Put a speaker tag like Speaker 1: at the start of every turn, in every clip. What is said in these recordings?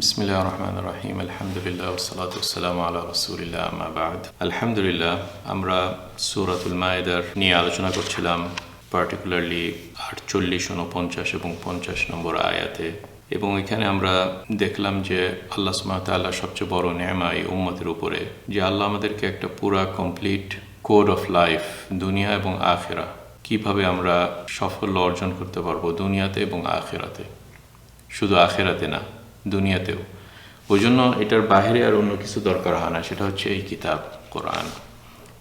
Speaker 1: বিসমিল্লাহ রহমান রহিম আলহামদুলিল্লাহ সালাত সালাম আলা রসুলিল্লাহ আমাবাদ আলহামদুলিল্লাহ মায়েদার নিয়ে আলোচনা করছিলাম পার্টিকুলারলি আটচল্লিশ উনপঞ্চাশ এবং পঞ্চাশ নম্বর আয়াতে। এবং এখানে আমরা দেখলাম যে আল্লাহ সুমাতাল্লাহ সবচেয়ে বড় নেমা এই উম্মতের উপরে, যে আল্লাহ আমাদেরকে একটা পুরা কমপ্লিট কোড অফ লাইফ দুনিয়া এবং আখেরা, কীভাবে আমরা সাফল্য অর্জন করতে পারব দুনিয়াতে এবং আখেরাতে। শুধু আখেরাতে না দুনিয়াতেও। ওই জন্য এটার বাইরে আর অন্য কিছু দরকার হয় না, সেটা হচ্ছে এই কিতাব, কোরআন।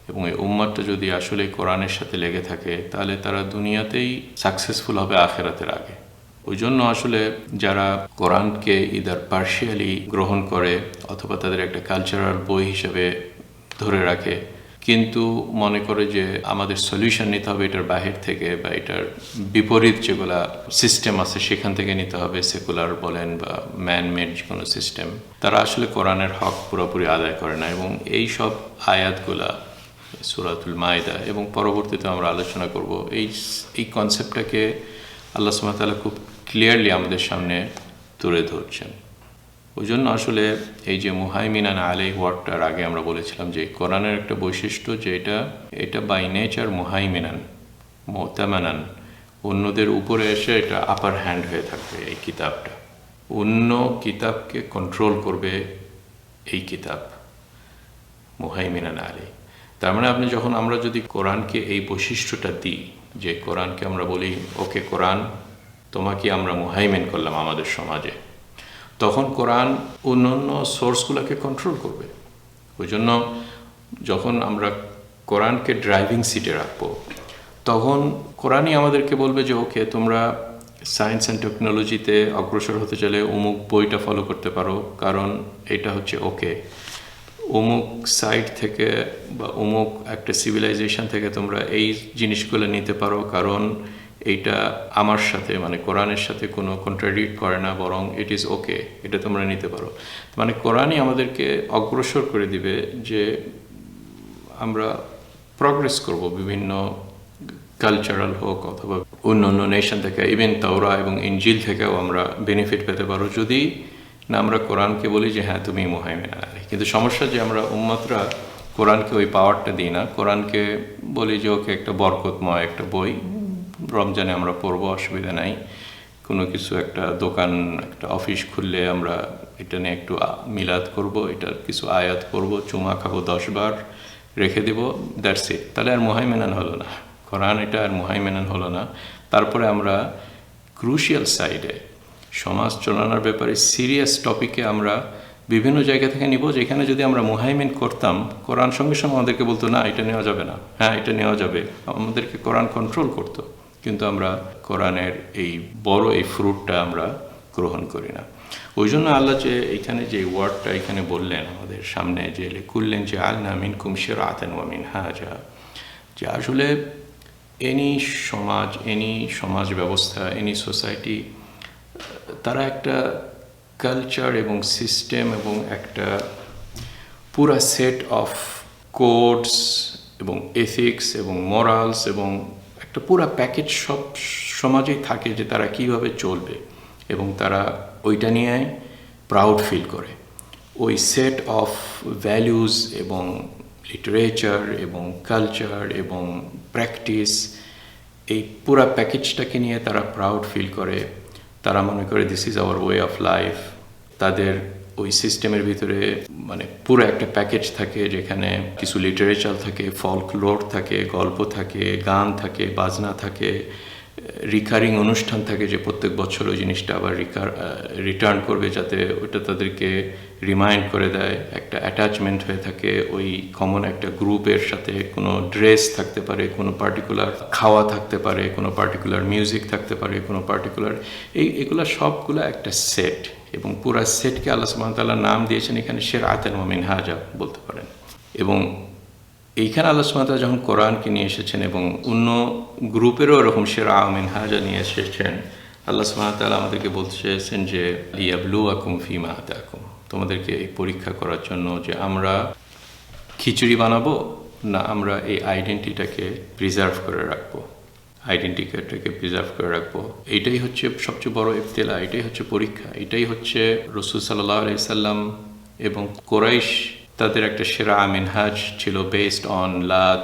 Speaker 1: এবং এই উম্মাদটা যদি আসলে কোরআনের সাথে লেগে থাকে, তাহলে তারা দুনিয়াতেই সাকসেসফুল হবে আখেরাতের আগে। ওই জন্য আসলে যারা কোরআনকে ইদার পার্শিয়ালি গ্রহণ করে অথবা তাদের একটা কালচারাল বই হিসেবে ধরে রাখে কিন্তু মনে করে যে আমাদের সলিউশন নিতে হবে এটার বাহির থেকে বা এটার বিপরীত যেগুলা সিস্টেম আছে সেখান থেকে নিতে হবে সেকুলার বলেন বা ম্যান মেড যে কোনো সিস্টেম তারা আসলে কোরআনের হক পুরোপুরি আদায় করে না এবং এই সব আয়াতগুলা, সুরাতুল মায়দা এবং পরবর্তীতে আমরা আলোচনা করব, এই এই কনসেপ্টটাকে আল্লাহ সুমাতালা খুব ক্লিয়ারলি আমাদের সামনে তুলে ধরছেন। ওই জন্য আসলে এই যে মুহাইমিনান আলাই ওয়ার্ডটার আগে আমরা বলেছিলাম যে কোরআনের একটা বৈশিষ্ট্য যে এটা এটা বাই নেচার মুহাইমিনান, মোতামানান। অন্যদের উপরে এসে এটা আপার হ্যান্ড হয়ে থাকবে এই কিতাবটা। অন্য কিতাবকে কন্ট্রোল করবে এই কিতাব, মুহাইমিনান আলী তার মানে আপনি যখন আমরা যদি কোরআনকে এই বৈশিষ্ট্যটা দিই, যে কোরআনকে আমরা বলি, ওকে কোরআন, তোমাকে আমরা মুহাইমেন করলাম আমাদের সমাজে। তখন কোরআন অন্যান্য সোর্সগুলোকে কন্ট্রোল করবে। ওই জন্য যখন আমরা কোরআনকে ড্রাইভিং সিটে রাখব, তখন কোরআনই আমাদেরকে বলবে যে, ওকে, তোমরা সায়েন্স অ্যান্ড টেকনোলজিতে অগ্রসর হতে চাইলে অমুক বইটা ফলো করতে পারো, কারণ এটা হচ্ছে ওকে অমুক সাইট থেকে বা অমুক একটা সিভিলাইজেশন থেকে তোমরা এই জিনিসগুলো নিতে পারো, কারণ এইটা আমার সাথে মানে কোরআনের সাথে কোনো কন্ট্রাডিক্ট করে না, বরং ইট ইজ ওকে এটা তোমরা নিতে পারো। মানে কোরআনই আমাদেরকে অগ্রসর করে দিবে যে আমরা প্রগ্রেস করব বিভিন্ন কালচারাল হোক অথবা অন্য অন্য নেশন থেকে ইভেন তাওরা এবং ইঞ্জিল থেকেও আমরা বেনিফিট পেতে পারো। যদি না আমরা কোরআনকে বলি যে হ্যাঁ তুমি মোহাইমেন আলী কিন্তু সমস্যা যে আমরা উম্মতরা কোরআনকে ওই পাওয়ারটা দিই না। কোরআনকে বলি যে, ওকে, একটা বরকতময় একটা বই রমজানে আমরা পড়ব, অসুবিধা নাই। কোনো কিছু একটা দোকান, একটা অফিস খুললে আমরা এটা নিয়ে একটু মিলাদ করব, এটার কিছু আয়াত করব চুমা খাব দশবার রেখে দেব দ্যাটস ইট তাহলে আর মোহাইমেনান হলো না। কোরআন এটা আর মোহাইমেনান হলো না। তারপরে আমরা ক্রুশিয়াল সাইডে সমাজ চলানোর ব্যাপারে সিরিয়াস টপিকে আমরা বিভিন্ন জায়গা থেকে নিব, যেখানে যদি আমরা মুহাইমিন করতাম, কোরআন সঙ্গে সঙ্গে আমাদেরকে বলতো, না, এটা নেওয়া যাবে না। হ্যাঁ এটা নেওয়া যাবে। আমাদেরকে কোরআন কন্ট্রোল করতো। কিন্তু আমরা কোরআনের এই বড় এই ফ্রুটটা আমরা গ্রহণ করি না। ওই জন্য আল্লাহ যে এখানে যে ওয়ার্ডটা এখানে বললেন আমাদের সামনে যে করলেন যে আল নামিন কুমশের আতেন ওয়ামিন হাজা যে আসলে এনি সমাজ এনি সমাজ ব্যবস্থা, এনি সোসাইটি, তারা একটা কালচার এবং সিস্টেম এবং একটা পুরা সেট অফ কোডস এবং এথিক্স এবং মরালস এবং একটা পুরা প্যাকেজ সব সমাজেই থাকে যে তারা কীভাবে চলবে এবং তারা ওইটা নিয়ে প্রাউড ফিল করে। ওই সেট অফ ভ্যালুজ এবং লিটারেচার এবং কালচার এবং প্র্যাকটিস এই পুরা প্যাকেজটাকে নিয়ে তারা প্রাউড ফিল করে। তারা মনে করে this is our way of life তাদের ওই সিস্টেমের ভিতরে মানে পুরো একটা প্যাকেজ থাকে যেখানে কিছু লিটারেচার থাকে ফল্ক লোড থাকে, গল্প থাকে, গান থাকে, বাজনা থাকে রিকারিং অনুষ্ঠান থাকে যে প্রত্যেক বছর ওই জিনিসটা আবার রিকার রিটার্ন করবে যাতে ওটা তাদেরকে রিমাইন্ড করে দেয়। একটা অ্যাটাচমেন্ট হয়ে থাকে, ওই কমন একটা গ্রুপের সাথে কোনো ড্রেস থাকতে পারে, কোনো পার্টিকুলার খাওয়া থাকতে পারে, কোনো পার্টিকুলার মিউজিক থাকতে পারে, কোনো পার্টিকুলার এই, এগুলো সবগুলো একটা সেট এবং পুরা সেটকে আল্লাহ সুমতাল্লাহ নাম দিয়েছেন এখানে শের আতেন মমিন হাজা বলতে পারেন। এবং এইখানে আল্লাহ সুমাতা যখন কোরআনকে নিয়ে এসেছেন এবং অন্য গ্রুপেরও এরকম সেরা আমিন হাজা নিয়ে এসেছেন, আল্লাহ সুমাতাল আমাদেরকে বলতে চেয়েছেন যে ইয়াবলু আকুম ফিমা আকুম তোমাদেরকে এই পরীক্ষা করার জন্য যে আমরা খিচুড়ি বানাবো না আমরা এই আইডেন্টিটাকে প্রিজার্ভ করে রাখব। আইডেন্টিটিটাকে প্রিজার্ভ করে রাখব। এটাই হচ্ছে সবচেয়ে বড় ইফতেলা এটাই হচ্ছে পরীক্ষা, এটাই হচ্ছে রসুল সাল্লাহ আলাইসাল্লাম এবং কোরাইশ তাদের একটা সেরা মিনহাজ ছিল বেসড অন লাত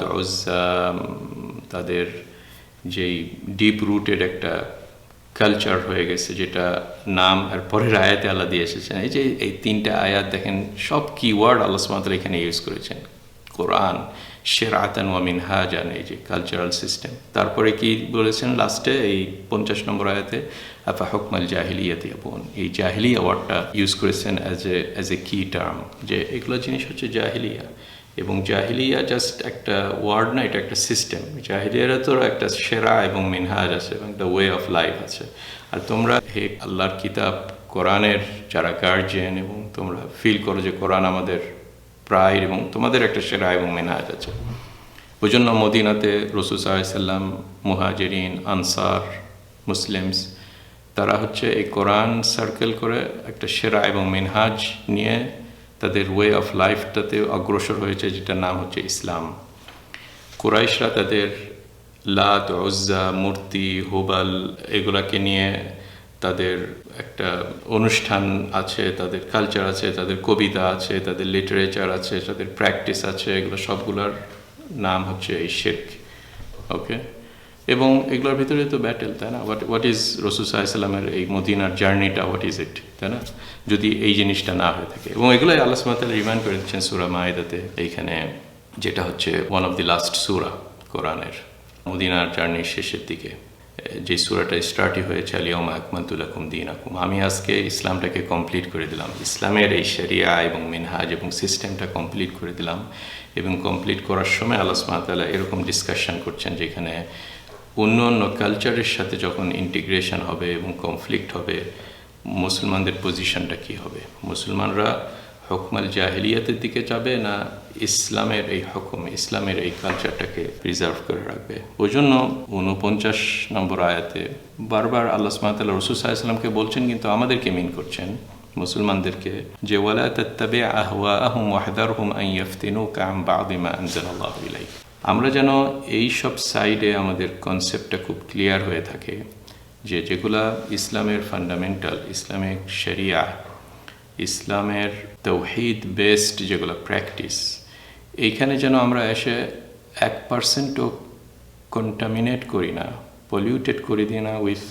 Speaker 1: তাদের যেই ডিপ রুটেড একটা কালচার হয়ে গেছে, যেটা নাম আর পরের আয়াতে আল্লাহ দিয়ে এসেছেন। এই যে এই তিনটা আয়াত দেখেন, সব কিওয়ার্ড আল্লাহ সুমাতাল এখানে ইউজ করেছেন। কোরআন শেরাতান ওয়া মিনহাজান, এই যে কালচারাল সিস্টেম তারপরে কি বলেছেন লাস্টে এই পঞ্চাশ নম্বর আয়াতে, আফা হকমাল জাহিলিয়াতে বোন এই জাহিলি ওয়ার্ডটা ইউজ করেছেন অ্যাজ এ অ্যাজ এ কি টার্ম যে এগুলো জিনিস হচ্ছে জাহিলিয়া। এবং জাহিলিয়া জাস্ট একটা ওয়ার্ড না, এটা একটা সিস্টেম জাহিলিয়ারা তো একটা সেরা এবং মিনহাজ আছে এবং একটা ওয়ে অফ লাইফ আছে। আর তোমরা হে আল্লাহর কিতাব, কোরআনের যারা গার্জিয়ান এবং তোমরা ফিল করো যে কোরআন আমাদের প্রায় এবং তোমাদের একটা সেরা এবং মিনহাজ আছে। ওই জন্য মদিনাতে রসুল সাল্লাম, মুহাজেরিন, আনসার, মুসলিমস, তারা হচ্ছে এই কোরআন সার্কেল করে একটা সেরা এবং মেনহাজ নিয়ে তাদের ওয়ে অফ লাইফটাতে অগ্রসর হয়েছে, যেটার নাম হচ্ছে ইসলাম। কুরাইশরা তাদের লাত, উজ্জা, মূর্তি, হুবাল, এগুলাকে নিয়ে তাদের একটা অনুষ্ঠান আছে, তাদের কালচার আছে, তাদের কবিতা আছে, তাদের লিটারেচার আছে, তাদের প্র্যাকটিস আছে, এগুলো সবগুলোর নাম হচ্ছে এই শেখ ওকে এবং এগুলোর ভিতরে তো ব্যাটেল তাই না? হোয়াট হোয়াট ইজ রসুল সাল্লামের এই মদিনার জার্নিটা হোয়াট ইজ ইট তাই না? যদি এই জিনিসটা না হয়ে থাকে। এবং এগুলোই আল্লাহ সুমাতাল রিমাইন্ড করে দিচ্ছেন সুরা মায়েদাতে, এইখানে যেটা হচ্ছে ওয়ান অফ দি লাস্ট সুরা কোরআনের, মদিনার জার্নির শেষের দিকে। যে সুরাটা স্টার্টই হয়েছে আলিয়ম আকমাতুল্লাকুম দিন আকুম আমি আজকে ইসলামটাকে কমপ্লিট করে দিলাম। ইসলামের এই শরিয়া এবং মিনহাজ এবং সিস্টেমটা কমপ্লিট করে দিলাম এবং কমপ্লিট করার সময় আল্লাহ সুমাতাল্লাহ এরকম ডিসকাশন করছেন যেখানে অন্য অন্য কালচারের সাথে যখন ইন্টিগ্রেশন হবে এবং কনফ্লিক্ট হবে, মুসলমানদের পজিশনটা কি হবে? মুসলমানরা হকমাল জাহিলিয়াতের দিকে যাবে না ইসলামের এই হকম, ইসলামের এই কালচারটাকে প্রিজার্ভ করে রাখবে? ওই জন্য উনপঞ্চাশ নম্বর আয়াতে বারবার আল্লাহ সুমাতাল্লাহ রসুল সাল্লামকে বলছেন, কিন্তু আমাদেরকে মিন করছেন। মুসলমানদেরকে যে আহম হুম কাম আমরা যেন এই সব সাইডে আমাদের কনসেপ্টটা খুব ক্লিয়ার হয়ে থাকে যে, যেগুলা ইসলামের ফান্ডামেন্টাল ইসলামিক শরিয়া ইসলামের তৌহিদ বেসড যেগুলো প্র্যাকটিস এইখানে যেন আমরা এসে এক পার্সেন্টও কন্টামিনেট করি না পলিউটেড করে দিই না উইথ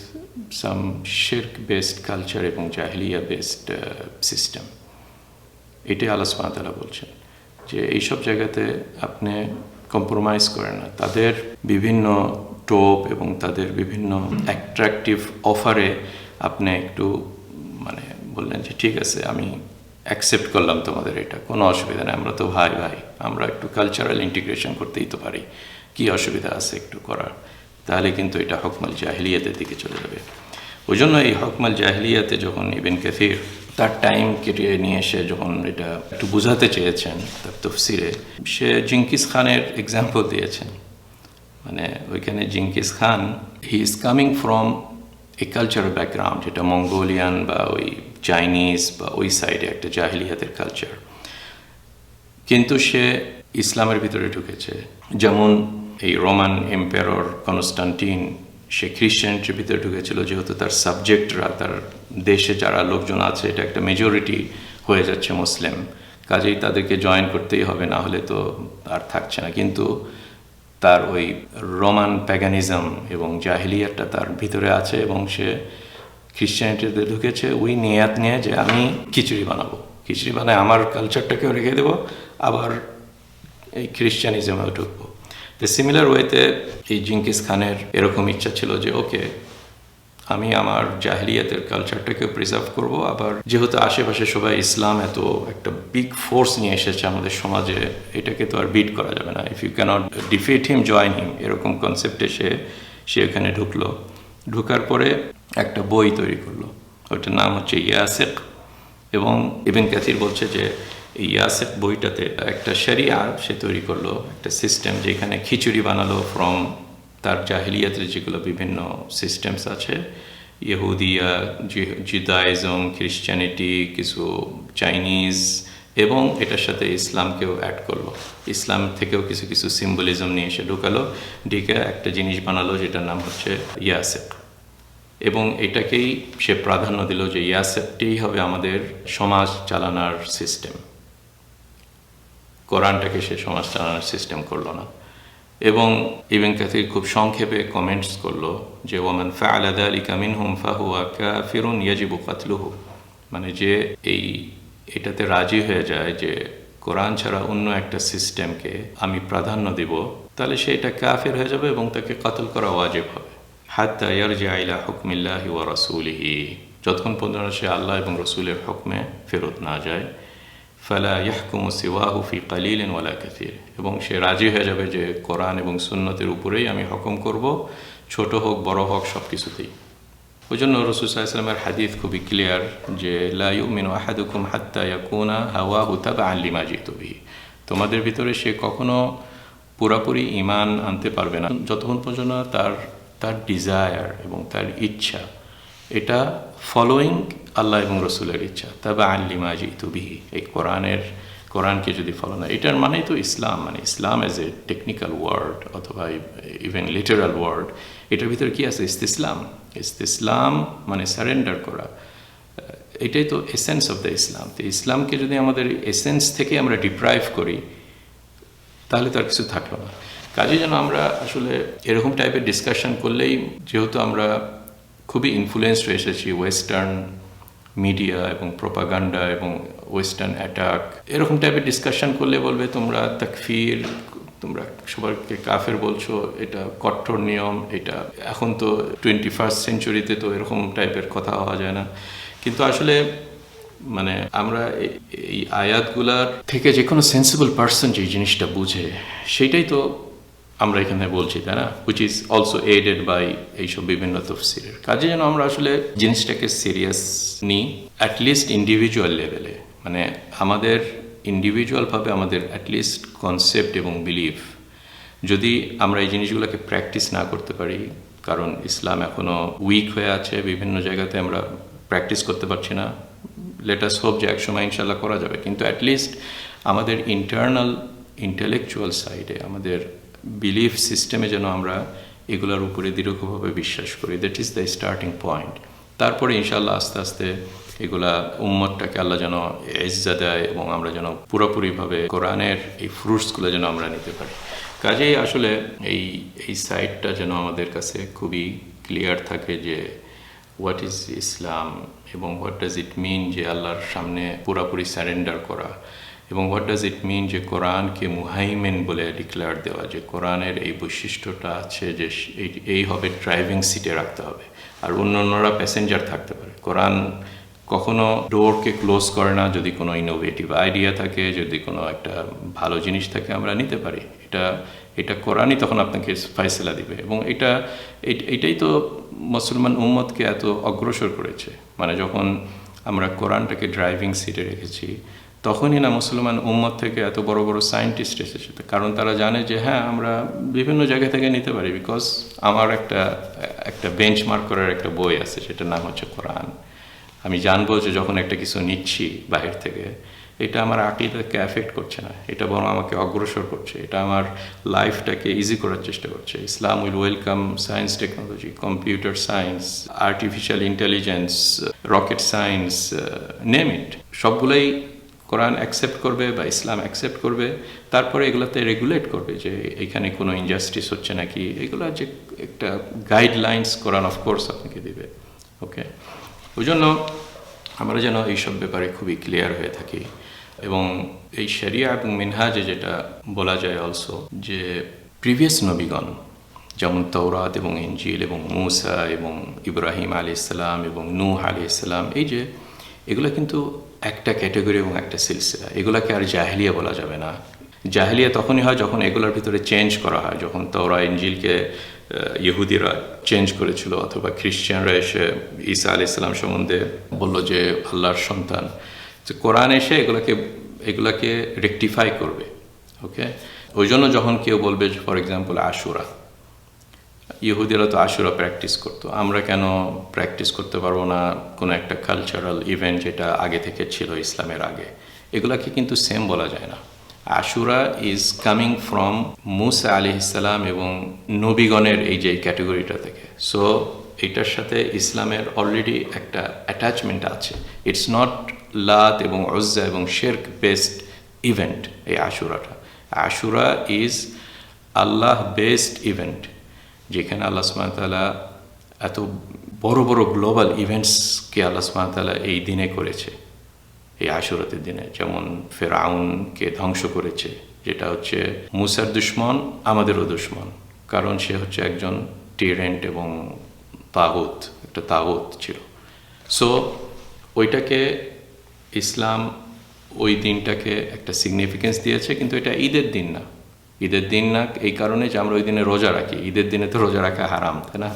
Speaker 1: সাম শির্ক বেসড কালচার এবং জাহলিয়া বেসড সিস্টেম এটাই আল্লাহ সুমাতালা বলছেন যে এইসব জায়গাতে আপনি কম্প্রোমাইজ করেন না। তাদের বিভিন্ন টোপ এবং তাদের বিভিন্ন অ্যাট্রাকটিভ অফারে আপনি একটু মানে বললেন যে ঠিক আছে, আমি অ্যাকসেপ্ট করলাম তোমাদের এটা। কোনো অসুবিধা নেই, আমরা তো ভাই ভাই, আমরা একটু কালচারাল ইন্টিগ্রেশন করতেই তো পারি। কি অসুবিধা আছে একটু করার? তাহলে কিন্তু এটা হকমাল জাহিলিয়াতের দিকে চলে যাবে। ওই জন্য এই হকমাল জাহিলিয়াতে যখন ইবেন ক্যাথির তার টাইম কেটে নিয়ে এসে যখন এটা একটু বোঝাতে চেয়েছেন, তার তফসিরে, সে জিঙ্কিস খানের এক্সাম্পল দিয়েছেন। মানে ওইখানে Genghis Khan he is coming from a cultural background যেটা মঙ্গোলিয়ান বা ওই চাইনিজ বা ওই সাইডে একটা জাহিলিয়াতের কালচার কিন্তু সে ইসলামের ভিতরে ঢুকেছে। যেমন এই রোমান এম্পায়ার কনস্টান্টিন সে খ্রিশ্চানিটির ভিতরে ঢুকেছিল, যেহেতু তার সাবজেক্টরা তার দেশে যারা লোকজন আছে, এটা একটা মেজরিটি হয়ে যাচ্ছে মুসলিম। কাজেই তাদেরকে জয়েন করতেই হবে, না হলে তো আর থাকছে না। কিন্তু তার ওই রোমান প্যাগানিজম এবং জাহিলিয়ারটা তার ভিতরে আছে এবং সে খ্রিশ্চানিটিতে ঢুকেছে, ওই নিয়াত নিয়ে যে আমি খিচুড়ি বানাবো। খিচুড়ি বানায় আমার কালচারটাকেও রেখে দেবো, আবার এই খ্রিশ্চানিজমেও ঢুকবো। তো সিমিলার ওয়েতে এই জিঙ্কিস খানের এরকম ইচ্ছা ছিল যে, ওকে, আমি আমার জাহিলিয়াতের কালচারটাকে প্রিজার্ভ করব, আবার যেহেতু আশেপাশে সবাই ইসলাম এত একটা বিগ ফোর্স নিয়ে এসেছে আমাদের সমাজে, এটাকে তো আর বিট করা যাবে না। If you can't defeat him join him এরকম কনসেপ্টে সে সে এখানে ঢুকলো। ঢুকার পরে একটা বই তৈরি করল। ওইটার নাম হচ্ছে ইয়াসেক এবং ইবেন ক্যাথির বলছে যে এই ইয়াসেক বইটাতে একটা শরিয়া সে তৈরি করল, একটা সিস্টেম যেখানে খিচুড়ি বানালো ফ্রম তার জাহিলিয়াতের যেগুলো বিভিন্ন সিস্টেমস আছে, ইহুদিয়া জিদাইজম খ্রিশ্চানিটি কিছু চাইনিজ এবং এটার সাথে ইসলামকেও অ্যাড করল। ইসলাম থেকেও কিছু কিছু সিম্বলিজম নিয়ে এসে ঢুকালো। ঢেকে একটা জিনিস বানালো যেটার নাম হচ্ছে ইয়াসেক। এবং এটাকেই সে প্রাধান্য দিল যে ইয়াসেপটিই হবে আমাদের সমাজ চালানোর সিস্টেম কোরআনটাকে সে সমাজ চালানোর সিস্টেম করল না। এবং ইবেন কাথির খুব সংক্ষেপে কমেন্টস করল যে ওমান ফাআলা যালিকা মিনহুম ফাহুয়া কাফিরুন ইয়াজিবু কাতলুহু। মানে যে এই এটাতে রাজি হয়ে যায় যে, কোরআন ছাড়া অন্য একটা সিস্টেমকে আমি প্রাধান্য দিব, তাহলে সে এটা কাফের হয়ে যাবে এবং তাকে কতল করা ওয়াজিব হবে। হাত্তা ইয়ারজি আইলা হুকমিল্লাহি ওয়া রাসূলিহি। যতক্ষণ পর্যন্ত সে আল্লাহ এবং রসুলের হুকমে ফেরত না যায়, ফালা ইয়াহকুমু সিওয়াহু ফি কালিলিন ওয়ালা কাসির। এবং সে রাজি হয়ে যাবে যে কোরআন এবং সুন্নতের উপরেই আমি হকম করব, ছোট হোক, বড় হোক সব কিছুতেই ওই জন্য রসুল সাল্লামের হাদিস খুবই ক্লিয়ার যে, লা ইউমিনু আহাদুকুম হাত্তা ইয়াকুনা হাওয়া হুতাবা আল্লিমা জিতুবি তোমাদের ভিতরে সে কখনো পুরাপুরি ইমান আনতে পারবে না। যতক্ষণ পর্যন্ত তার তার ডিজায়ার এবং তার ইচ্ছা, এটা ফলোয়িং আল্লাহ এবং রসুলের ইচ্ছা। তবে আল্লিমা জিতুবিহি এই কোরআনের, কোরআনকে যদি ফলো না, এটার মানেই তো ইসলাম। মানে Islam as a technical word অথবা ইভেন লিটারাল ওয়ার্ড এটার ভিতরে কি আছে? ইস্তিসলাম। ইস্তিসলাম মানে সারেন্ডার করা। এটাই তো এসেন্স অফ দ্য ইসলাম। তো ইসলামকে যদি আমাদের এসেন্স থেকে আমরা ডিপ্রাইভ করি, তাহলে তার কিছু থাকল না। কাজে যেন আমরা আসলে এরকম টাইপের ডিসকাশন করলেই যেহেতু আমরা খুবই ইনফ্লুয়েসড হয়ে এসেছি ওয়েস্টার্ন মিডিয়া এবং প্রোপাগান্ডা এবং ওয়েস্টার্ন অ্যাটাক এরকম টাইপের ডিসকাশন করলে বলবে, তোমরা তাকফির, তোমরা সবাইকে কাফের বলছো, এটা কঠোর নিয়ম, এটা এখন তো টোয়েন্টি ফার্স্ট সেঞ্চুরিতে তো এরকম টাইপের কথা হওয়া যায় না। কিন্তু আসলে মানে আমরা এই আয়াতগুলার থেকে যে কোনো সেন্সিবল পার্সন যে জিনিসটা বুঝে, সেইটাই তো আমরা এখানে বলছি, তাই না? Which is also added by এইসব বিভিন্ন তফসিলের কাজে যেন আমরা আসলে জিনিসটাকে সিরিয়াস নিই অ্যাটলিস্ট ইন্ডিভিজুয়াল লেভেলে মানে আমাদের ইন্ডিভিজুয়ালভাবে আমাদের অ্যাটলিস্ট কনসেপ্ট এবং বিলিফ যদি আমরা এই জিনিসগুলোকে প্র্যাকটিস না করতে পারি, কারণ ইসলাম এখনও উইক হয়ে আছে, বিভিন্ন জায়গাতে আমরা প্র্যাকটিস করতে পারছি না। লেটাস হোপ যে একসময় ইনশাল্লাহ করা যাবে। কিন্তু অ্যাটলিস্ট আমাদের ইন্টারনাল ইন্টেলেকচুয়াল সাইডে আমাদের বিলিফ সিস্টেমে যেন আমরা এগুলোর উপরে দীর্ঘভাবে বিশ্বাস করি। That is the starting point তারপরে ইনশাল্লাহ আস্তে আস্তে এগুলা উম্মতটাকে আল্লাহ যেন এজ্জা দেয় এবং আমরা যেন পুরোপুরিভাবে কোরআনের এই ফ্রুটসগুলো যেন আমরা নিতে পারি। কাজেই আসলে এই এই সাইডটা যেন আমাদের কাছে খুবই ক্লিয়ার থাকে যে হোয়াট ইজ ইসলাম এবং হোয়াট ডাজ ইট মিন যে আল্লাহর সামনে পুরাপুরি স্যারেন্ডার করা। এবং হোয়াট ডাজ ইট মিন যে কোরআনকে মুহাইমেন বলে ডিক্লেয়ার দেওয়া, যে কোরআনের এই বৈশিষ্ট্যটা আছে যে এই হবে ড্রাইভিং সিটে রাখতে হবে। আর অন্য অন্যরা প্যাসেঞ্জার থাকতে পারে। কোরআন কখনো ডোরকে ক্লোজ করে না, যদি কোনো ইনোভেটিভ আইডিয়া থাকে, যদি কোনো একটা ভালো জিনিস থাকে, আমরা নিতে পারি। এটা এটা কোরআনই তখন আপনাকে ফাইসলা দিবে। এবং এটা এটাই তো মুসলমান উম্মতকে এত অগ্রসর করেছে। মানে যখন আমরা কোরআনটাকে ড্রাইভিং সিটে রেখেছি তখনই না মুসলমান উম্মত থেকে এত বড় বড় সায়েন্টিস্ট এসেছে। কারণ তারা জানে যে হ্যাঁ আমরা বিভিন্ন জায়গা থেকে নিতে পারি বিকজ আমার একটা একটা বেঞ্চমার্ক করার একটা বই আছে, সেটার নাম হচ্ছে কোরআন। আমি জানব যে যখন একটা কিছু নিচ্ছি বাহির থেকে, এটা আমার আকিদাকে অ্যাফেক্ট করছে না। এটা বরং আমাকে অগ্রসর করছে। এটা আমার লাইফটাকে ইজি করার চেষ্টা করছে। Islam will welcome science technology, computer science artificial intelligence rocket science name it সবগুলোই কোরআন অ্যাকসেপ্ট করবে বা ইসলাম অ্যাকসেপ্ট করবে, তারপরে এগুলোতে রেগুলেট করবে যে এখানে কোনো ইনজাস্টিস হচ্ছে নাকি, এগুলো যে একটা গাইডলাইন্স কোরআন অফকোর্স আপনাকে দিবে ওকে ওই জন্য আমরা যেন এইসব ব্যাপারে খুবই ক্লিয়ার হয়ে থাকি এবং এই শরিয়া এবং মিনহাজে যেটা বলা যায় অলসো যে প্রিভিয়াস নবীগণ, যেমন তৌরাত এবং ইঞ্জিল এবং মুসা এবং ইব্রাহিম আলি ইসলাম এবং নূহ আলি ইসলাম এই যে এগুলো কিন্তু একটা ক্যাটেগরি এবং একটা সিলসিলা। এগুলাকে আর জাহেলিয়া বলা যাবে না। জাহেলিয়া তখনই হয় যখন এগুলোর ভিতরে চেঞ্জ করা হয়। যখন তোরা ইঞ্জিলকে ইহুদিরা চেঞ্জ করেছিল অথবা খ্রিশ্চানরা এসে ঈসা আলি ইসলাম সম্বন্ধে বলল যে, আল্লাহর সন্তান। যে কোরআন এসে এগুলাকে এগুলাকে রেকটিফাই করবে। ওকে ওই জন্য যখন কেউ বলবে ফর এক্সাম্পল আশুরা। ইহুদিরা তো আশুরা প্র্যাকটিস করতো। আমরা কেন প্র্যাকটিস করতে পারব না কোনো একটা কালচারাল ইভেন্ট যেটা আগে থেকে ছিল ইসলামের আগে? এগুলাকে কিন্তু সেম বলা যায় না। Ashura is coming from Musa আলি ইসলাম এবং নবীগণের এই যে ক্যাটেগরিটা থেকে। সো এটার সাথে ইসলামের অলরেডি একটা অ্যাটাচমেন্ট আছে। ইটস নট লাত এবং অজ্জা এবং শেরক বেসড ইভেন্ট এই আশুরাটা। Ashura is Allah based event যেখানে আল্লাহ সুমাতালা এত বড় বড় গ্লোবাল ইভেন্টসকে আল্লাহ সুমাতালা এই দিনে করেছে, এই আশুরাতের দিনে। যেমন ফেরাউনকে ধ্বংস করেছে, যেটা হচ্ছে মুসার দুশ্মন, আমাদেরও দুশ্মন। কারণ সে হচ্ছে একজন টিরেন্ট এবং তাগুত, একটা তাগুত ছিল। সো ওইটাকে ইসলাম ওই দিনটাকে একটা সিগনিফিকেন্স দিয়েছে, কিন্তু এটা ঈদের দিন না। ঈদের দিন না, এই কারণে যে আমরা ওই দিনে রোজা রাখি। ঈদের দিনে তো রোজা রাখা হারাম, তাই না?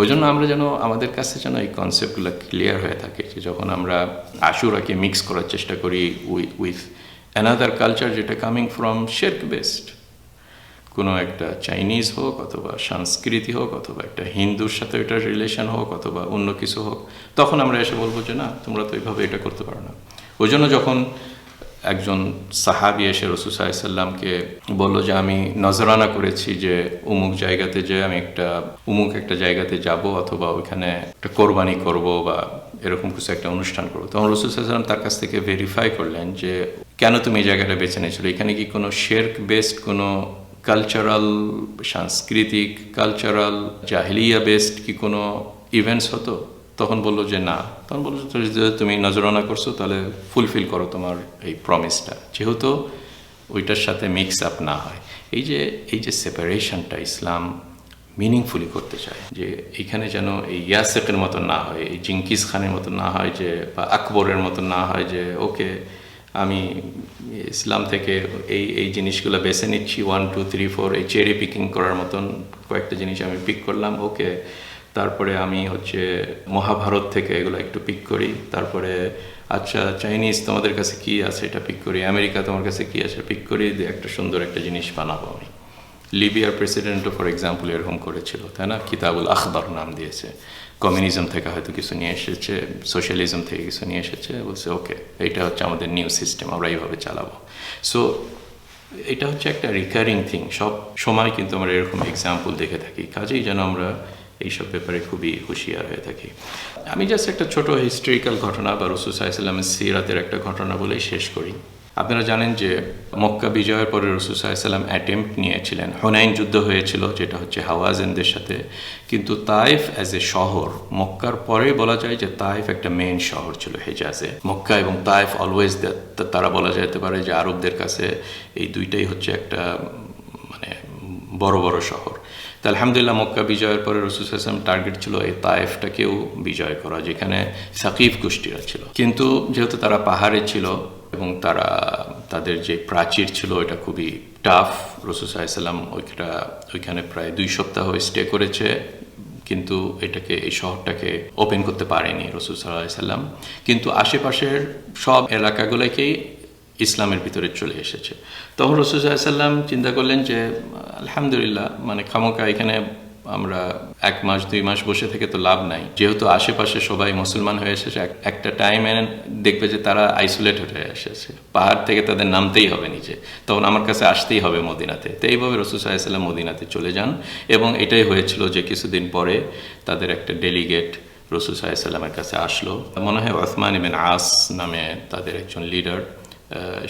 Speaker 1: ওই জন্য আমরা যেন, আমাদের কাছে যেন এই কনসেপ্টগুলো ক্লিয়ার হয়ে থাকে যে যখন আমরা আশুরাকে মিক্স করার চেষ্টা করি উইথ অ্যানাদার কালচার যেটা কামিং ফ্রম শেরক বেস্ট কোনো একটা চাইনিজ হোক অথবা সংস্কৃতি হোক অথবা একটা হিন্দুর সাথে এটার রিলেশন হোক অথবা অন্য কিছু হোক, তখন আমরা এসে বলব যে, না, তোমরা তো এইভাবে এটা করতে পারো না। ওই জন্য যখন একজন সাহাবি এসে রসুসাইসাল্লামকে বলল যে, আমি নজরানা করেছি যে, উমুক জায়গাতে যে, আমি একটা, উমুক একটা জায়গাতে যাব অথবা ওইখানে একটা কোরবানি করব বা এরকম কিছু একটা অনুষ্ঠান করব। তখন রসুসাইসাল্লাম তার কাছ থেকে ভেরিফাই করলেন যে, কেন তুমি এই জায়গাটা বেছে নিয়েছিল? এখানে কি কোনো শেরক বেসড কোনো কালচারাল সাংস্কৃতিক কালচারাল জাহিলিয়া বেসড কি কোনো ইভেন্টস হতো? তখন বলল যে না। তখন বলল যে, তুমি নজরানা করছ, তাহলে ফুলফিল করো তোমার এই প্রমিসটা যেহেতু ওইটার সাথে মিক্স আপ না হয়। এই যে এই যে সেপারেশনটা ইসলাম মিনিংফুলি করতে চায়, যে এখানে যেন এই ইয়াসেকের মতো না হয়, এই জিঙ্কিস খানের মতো না হয়, যে বা আকবরের মতো না হয়, যে ওকে, আমি ইসলাম থেকে এই এই জিনিসগুলো বেছে নিচ্ছি ওয়ান টু থ্রি ফোর এই চেরি পিকিং করার মতন কয়েকটা জিনিস আমি পিক করলাম, ওকে তারপরে আমি হচ্ছে মহাভারত থেকে এগুলো একটু পিক করি। তারপরে আচ্ছা চাইনিজ তোমাদের কাছে কি আছে এটা পিক করি? আমেরিকা তোমার কাছে কি আছে পিক করি? একটা সুন্দর একটা জিনিস বানাবো আমি। লিবিয়ার প্রেসিডেন্টও ফর এক্সাম্পল এরকম করেছিল, তাই না? কিতাবুল আখবর নাম দিয়েছে। কমিউনিজম থেকে হয়তো কিছু নিয়ে এসেছে সোশ্যালিজম থেকে কিছু নিয়ে এসেছে। বলছে ওকে এইটা হচ্ছে আমাদের নিউ সিস্টেম আমরা এইভাবে চালাবো। সো এটা হচ্ছে একটা রিকারিং থিং সব সময় কিন্তু আমরা এরকম এক্সাম্পল দেখে থাকি। কাজেই যেন আমরা এইসব ব্যাপারে খুবই হুঁশিয়ার হয়ে থাকি। আমি জাস্ট একটা ছোট হিস্টোরিক্যাল ঘটনা বা রসুসাহ ইসলামের সিরাতের একটা ঘটনা বলেই শেষ করি। আপনারা জানেন যে মক্কা বিজয়ের পরে রসুসাল্লাম অ্যাটেম্প্ট নিয়েছিলেন। হোনাইন যুদ্ধ হয়েছিল, যেটা হচ্ছে হাওয়াজেনদের সাথে। কিন্তু তাইফ অ্যাজ এ শহর, মক্কার পরে বলা যায় যে তাইফ একটা মেন শহর ছিল হেজাজে। মক্কা এবং তাইফ অলওয়েজ তারা বলা যেতে পারে যে আরবদের কাছে এই দুইটাই হচ্ছে একটা মানে বড় বড় শহর। তা আলহামদুলিল্লাহ মক্কা বিজয়ের পরে রসুল আসলাম টার্গেট ছিল এই তায়েফটাকেও বিজয় করা, যেখানে সাকিব গোষ্ঠীরা ছিল। কিন্তু যেহেতু তারা পাহাড়ে ছিল এবং তারা, তাদের যে প্রাচীর ছিল এটা খুবই টাফ রসুল সাল্লাম ওইটা, ওইখানে প্রায় দুই সপ্তাহ স্টে করেছে, কিন্তু এটাকে, এই শহরটাকে ওপেন করতে পারেনি রসুল সাল্লাম কিন্তু আশেপাশের সব এলাকাগুলোকেই ইসলামের ভিতরে চলে এসেছে। তখন রসুল্লাহাম চিন্তা করলেন যে আলহামদুলিল্লাহ মানে খামোকা এখানে আমরা এক মাস, দুই মাস বসে থেকে তো লাভ নাই। যেহেতু আশেপাশে সবাই মুসলমান হয়ে এসেছে একটা টাইম এনে দেখবে যে তারা আইসোলেটেড হয়ে এসেছে। পাহাড় থেকে তাদের নামতেই হবে নিচে তখন আমার কাছে আসতেই হবে মদিনাতে। তো এইভাবে রসুল সাহাইসাল্লাম মদিনাতে চলে যান এবং এটাই হয়েছিল যে কিছুদিন পরে তাদের একটা ডেলিগেট রসুল সাহাইসাল্লামের কাছে আসলো। মনে হয় ওসমান ইবেন আস নামে তাদের একজন লিডার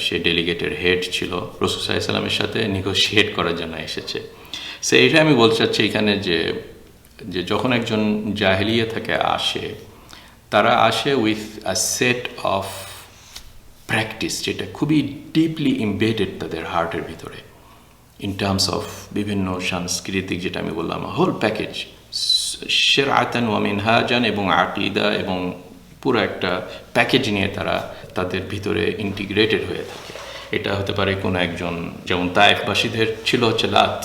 Speaker 1: সে ডেলিগেটের হেড ছিল রসুল সাল্লামের সাথে নিগোসিয়েট করার জন্য এসেছে সে এটা আমি বলতে চাচ্ছি এখানে যে যে যখন একজন জাহেলিয়া থেকে আসে তারা আসে with a set of practice যেটা খুবই ডিপলি ইমবেডেড তাদের হার্টের ভিতরে ইন টার্মস অফ বিভিন্ন সাংস্কৃতিক যেটা আমি বললাম হোল প্যাকেজ শের আতান ওয়ামিন হাজান এবং আকিদা এবং পুরো একটা প্যাকেজ নিয়ে তারা তাদের ভিতরে ইন্টিগ্রেটেড হয়ে থাকে। এটা হতে পারে কোনো একজন, যেমন তায়েফবাসীদের ছিল হচ্ছে লাত।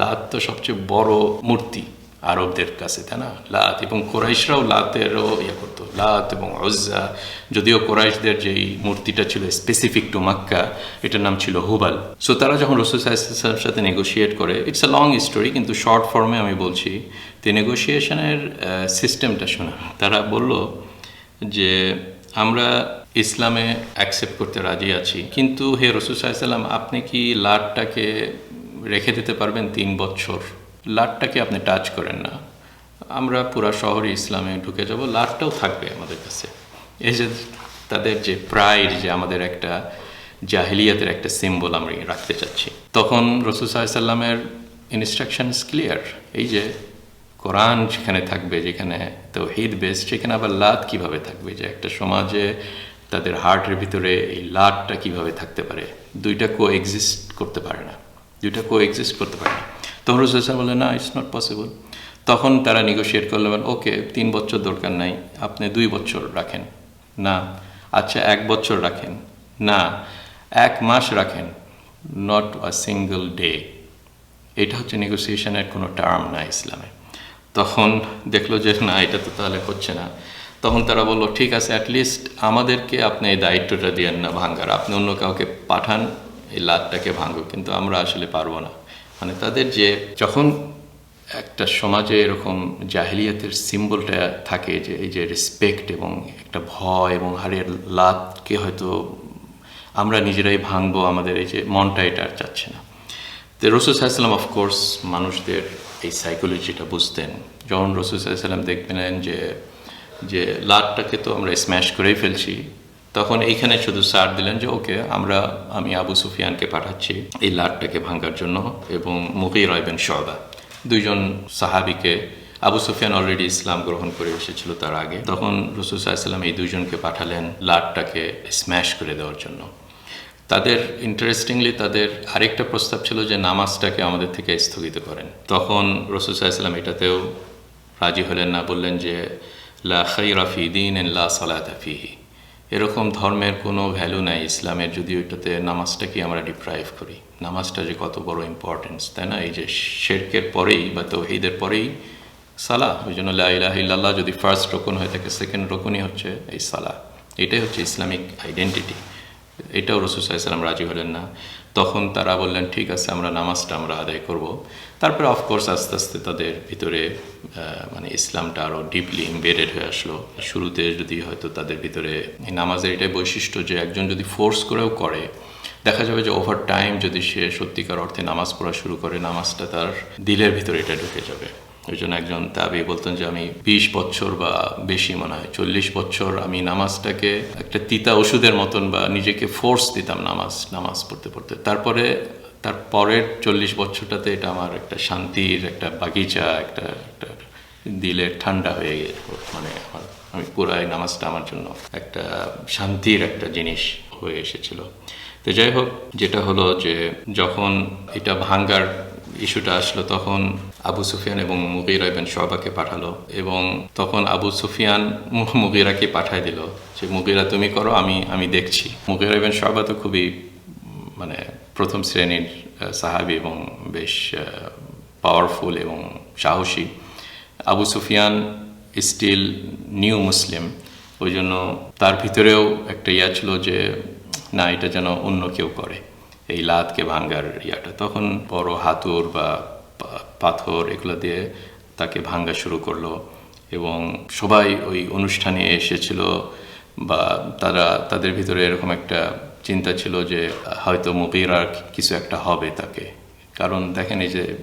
Speaker 1: লাত তো সবচেয়ে বড় মূর্তি আরবদের কাছে, তাই না? লাত এবং কোরাইশরাও লাতেরও ইয়ে করতো। লাত এবং অজ্জা যদিও কোরাইশদের যেই মূর্তিটা ছিল স্পেসিফিক টু মাক্কা, এটার নাম ছিল হুবাল। সো তারা যখন রসুল সাহেবের সাথে নেগোসিয়েট করে ইটস আ লং স্টোরি কিন্তু শর্ট ফর্মে আমি বলছি তো নেগোসিয়েশনের সিস্টেমটা শোনা। তারা বলল যে আমরা ইসলামে অ্যাকসেপ্ট করতে রাজি আছি। কিন্তু হে রসুল সাল্লাম আপনি কি লাটটাকে রেখে দিতে পারবেন তিন বছর? লাটটাকে আপনি টাচ করেন না। আমরা পুরা শহরে ইসলামে ঢুকে যাব, লাটটাও থাকবে আমাদের কাছে। এই যে তাদের যে প্রাইড যে আমাদের একটা জাহিলিয়াতের একটা সিম্বল আমরা রাখতে চাচ্ছি। তখন রসুল সাল্লামের ইনস্ট্রাকশনস ক্লিয়ার এই যে কোরআন যেখানে থাকবে, যেখানে তো হিদ বেস সেখানে আবার লাত কীভাবে থাকবে? যে একটা সমাজে তাদের হার্টের ভিতরে এই লাটটা কীভাবে থাকতে পারে? দুইটা কো এক্সিস্ট করতে পারে না। দুইটা কো এক্সিস্ট করতে পারে না। তখন রসুল বলে না ইটস নট পসিবল তখন তারা নেগোশিয়েট করলেন ওকে তিন বছর দরকার নাই, আপনি দুই বছর রাখেন। না। আচ্ছা এক বছর রাখেন। না। এক মাস রাখেন। নট আ সিঙ্গল ডে এটা হচ্ছে নেগোসিয়েশনের কোনো টার্ম না ইসলামে তখন দেখল যে, না, এটা তো তাহলে হচ্ছে না। তখন তারা বলল, ঠিক আছে অ্যাটলিস্ট আমাদেরকে আপনি এই দায়িত্বটা দিয়েন না ভাঙ্গার। আপনি অন্য কাউকে পাঠান, এই লাতটাকে ভাঙুক। কিন্তু আমরা আসলে পারব না। মানে তাদের যে, যখন একটা সমাজে এরকম জাহিলিয়াতের সিম্বলটা থাকে যে, এই যে রেসপেক্ট এবং একটা ভয় এবং হারের লাতকে হয়তো আমরা নিজেরাই ভাঙবো, আমাদের এই যে মনটা এটা আর চাচ্ছে না। তো রসুল সাল্লাম অফকোর্স মানুষদের এই সাইকোলজিটা বুঝতেন। যখন রসুল সাল্লাম দেখবেন যে যে লাটটাকে তো আমরা স্ম্যাশ করেই ফেলছি, তখন এইখানে শুধু সার দিলেন যে, ওকে, আমরা, আমি আবু সুফিয়ানকে পাঠাচ্ছি এই লাটটাকে ভাঙার জন্য এবং মুকির রয়বেন শবা। দুইজন সাহাবিকে, আবু সুফিয়ান অলরেডি ইসলাম গ্রহণ করে এসেছিল তার আগে। তখন রসুল সাল্লাম এই দুইজনকে পাঠালেন লাটটাকে স্ম্যাশ করে দেওয়ার জন্য। তাদের ইন্টারেস্টিংলি তাদের আরেকটা প্রস্তাব ছিল যে নামাজটাকে আমাদের থেকে স্থগিত করেন। তখন রসুল সাল্লাম এটাতেও রাজি হলেন না, বললেন যে, লা খাই রাফি দিন এন লা সালাতাফিহি এরকম ধর্মের কোনো ভ্যালু নাই ইসলামের যদি ওইটাতে নামাজটাকে আমরা ডিপ্রাইভ করি। নামাজটা যে কত বড় ইম্পর্টেন্স তাই না? এই যে শেরকের পরেই বা তৌহিদের পরেই সালা ওই জন্য লাহ যদি ফার্স্ট রোকন হয়ে থাকে সেকেন্ড রোকনই হচ্ছে এই সালা এটাই হচ্ছে ইসলামিক আইডেন্টিটি এটাও রসুল সাল্লাম রাজি হলেন না। তখন তারা বললেন, ঠিক আছে, আমরা নামাজটা আমরা আদায় করব। তারপরে অফকোর্স আস্তে আস্তে তাদের ভিতরে মানে ইসলামটা আরও ডিপলি ইমবেডেড হয়ে আসলো। শুরুতে যদি হয়তো তাদের ভিতরে নামাজের এটাই বৈশিষ্ট্য যে একজন যদি ফোর্স করেও করে, দেখা যাবে যে ওভার টাইম যদি সে সত্যিকার অর্থে নামাজ পড়া শুরু করে, নামাজটা তার দিলের ভিতরে এটা ঢুকে যাবে। ওই জন্য একজন তাবি বলতেন যে, আমি বিশ বছর বা বেশি, মনে হয়, চল্লিশ বছর আমি নামাজটাকে একটা তিতা ওষুধের মতন বা নিজেকে ফোর্স দিতাম নামাজ নামাজ পড়তে পড়তে। তারপরে, তার পরের চল্লিশ বছরটাতে এটা আমার একটা শান্তির একটা বাগিচা, একটা একটা দিলে ঠান্ডা হয়ে মানে আমার, আমি পুরাই নামাজটা আমার জন্য একটা শান্তির একটা জিনিস হয়ে এসেছিল। তো যাই হোক, যেটা হলো যে, যখন এটা ভাঙ্গার ইস্যুটা আসলো তখন আবু সুফিয়ান এবং মুগিরা ইবেন শবাকে পাঠালো এবং তখন আবু সুফিয়ান মুগিরাকে পাঠায় দিল যে, মুগিরা, তুমি করো, আমি আমি দেখছি। মুগিরা ইবেন শবা তো খুবই মানে প্রথম শ্রেণির সাহাবি এবং বেশ পাওয়ারফুল এবং সাহসী। Abu Sufyan still new Muslim. ওই জন্য তার ভিতরেও একটা ইয়া ছিল যে, না, এটা যেন অন্য কেউ করে। এই লাতকে ভাঙ্গার ইয়াটা। তখন বড় হাতুর বা পাথর এগুলো দিয়ে তাকে ভাঙ্গা শুরু করল এবং সবাই ওই অনুষ্ঠানে এসেছিল বা তারা, তাদের ভিতরে এরকম একটা চিন্তা ছিল যে, হয়তো মুকিরার কিছু একটা হবে তাকে। কারণ দেখেন এই যে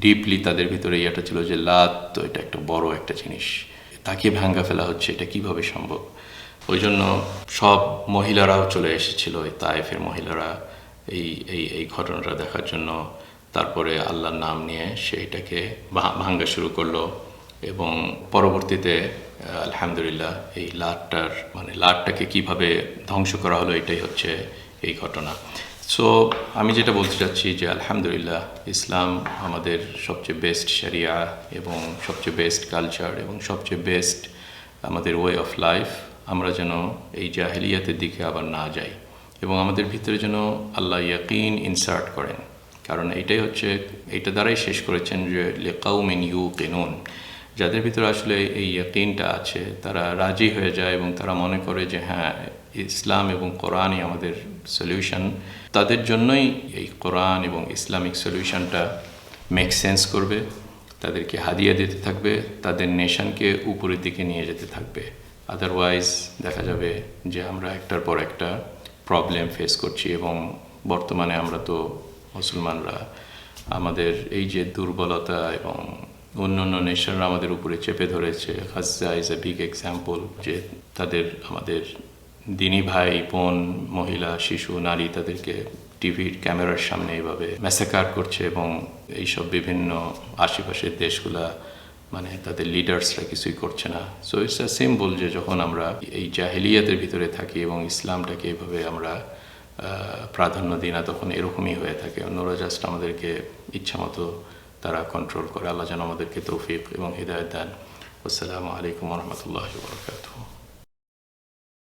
Speaker 1: ডিপলি তাদের ভিতরে ইয়েটা ছিল যে, লাত তো এটা একটা বড় একটা জিনিস। তাকে ভাঙ্গা ফেলা হচ্ছে, এটা কীভাবে সম্ভব? ওই জন্য সব মহিলারাও চলে এসেছিল তাইফের মহিলারা। এই এই এই ঘটনাটা দেখার জন্য তারপরে আল্লাহর নাম নিয়ে সেইটাকে ভাঙ্গা শুরু করল এবং পরবর্তীতে আলহামদুলিল্লাহ এই লাটটার মানে লাটটাকে কীভাবে ধ্বংস করা হলো এটাই হচ্ছে এই ঘটনা। সো আমি যেটা বলতে চাচ্ছি যে আলহামদুলিল্লাহ ইসলাম আমাদের সবচেয়ে বেস্ট শরিয়া এবং সবচেয়ে বেস্ট কালচার এবং সবচেয়ে বেস্ট আমাদের ওয়ে অফ লাইফ আমরা যেন এই জাহেলিয়াতের দিকে আবার না যাই। এবং আমাদের ভিতরে যেন আল্লাহ ইয়াকিন ইনসার্ট করেন। কারণ এটাই হচ্ছে, এইটা দ্বারাই শেষ করেছেন যে লেকাউ লেকাউমিন ইউ কেনুন যাদের ভিতরে আসলে এই ইয়াকিনটা আছে, তারা রাজি হয়ে যায় এবং তারা মনে করে যে হ্যাঁ ইসলাম এবং কোরআনই আমাদের সলিউশন তাদের জন্যই এই কোরআন এবং ইসলামিক সলিউশনটা মেক সেন্স করবে, তাদেরকে হাদিয়া দিতে থাকবে, তাদের নেশনকে উপরের দিকে নিয়ে যেতে থাকবে। আদারওয়াইজ দেখা যাবে যে আমরা একটার পর একটা প্রবলেম ফেস করছি এবং বর্তমানে আমরা তো মুসলমানরা আমাদের এই যে দুর্বলতা এবং অন্য অন্য নেশনরা আমাদের উপরে চেপে ধরেছে। হাজা ইজ এ বিগ এক্সাম্পল যে তাদের আমাদের দিনী ভাই, বোন, মহিলা, শিশু, নারী তাদেরকে টিভির ক্যামেরার সামনে এইভাবে ম্যাসাকার করছে এবং এইসব বিভিন্ন আশেপাশের দেশগুলা মানে তাদের লিডার্সরা কিছুই করছে না। সো ইটস আ সিম্বল যে যখন আমরা এই জাহেলিয়াতের ভিতরে থাকি এবং ইসলামটাকে এভাবে আমরা প্রাধান্য দিই না, তখন এরকমই হয়ে থাকে। অন্যরা জাস্ট আমাদেরকে ইচ্ছামতো তারা কন্ট্রোল করে। আল্লাহ যেন আমাদেরকে তৌফিক এবং হৃদায়ত দেন। আসসালামু আলাইকুম রহমতুল্লাহ বরকাতুহ।